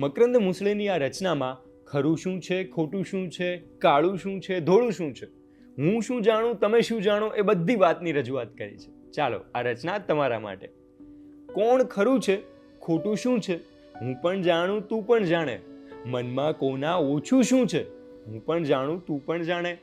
મકરંદ મુસળેની આ રચનામાં ખરું શું છે, ખોટું શું છે, કાળું શું છે, ધોળું શું છે? હું શું જાણું, તમે શું જાણો, એ બધી વાતની રજૂઆત કરી છે. ચાલો, આ રચના તમારા માટે. કોણ ખરું છે, ખોટું શું છે? હું પણ જાણું, તું પણ જાણે. મનમાં કોના ઓછું શું છે? હું પણ જાણું, તું પણ જાણે.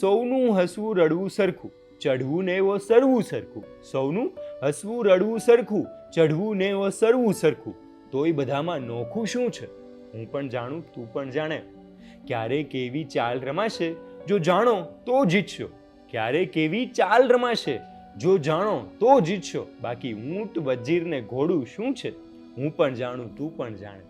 સૌનું હસવું રડવું સરખું, ચઢવું ને એવો સરવું સરખું. સૌનું હસવું રડવું સરખું, ચઢવું ને એવો સરવું સરખું. તોય બધામાં નોખું શું છે? હું પણ જાણું, તું પણ જાણે. ક્યારે કેવી ચાલ રમાશે જો જાણો તો જીતશો. ક્યારે કેવી ચાલ રમાશે જો જાણો તો જીતશો. બાકી ઊંટ વજીરને ઘોડું શું છે? હું પણ જાણું, તું પણ જાણે.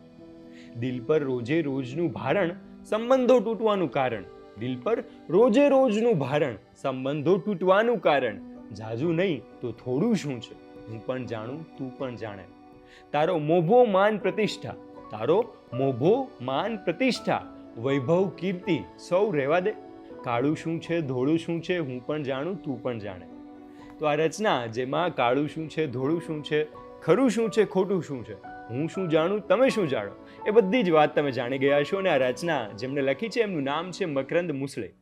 દિલ પર રોજે રોજનું ભારણ સંબંધો તૂટવાનું કારણ. દિલ પર રોજે રોજનું ભારણ સંબંધો તૂટવાનું કારણ. જાજુ નહીં તો થોડું શું છે? હું પણ જાણું, તું પણ જાણે. તારો મોભો માન પ્રતિષ્ઠા. તારો મોભો માન પ્રતિષ્ઠા. વૈભવ કીર્તિ સૌ રહેવા દે. કાળું શું છે, ધોળું શું છે, હું પણ જાણું, તું પણ જાણે. તો આ રચના જેમાં કાળું શું છે, ધોળું શું છે, ખરું શું છે, ખોટું શું છે, હું શું જાણું, તમે શું જાણો? એ બધી જ વાત તમે જાણી ગયા છો અને આ રચના જેમને લખી છે એમનું નામ છે મકરંદ મુસળે.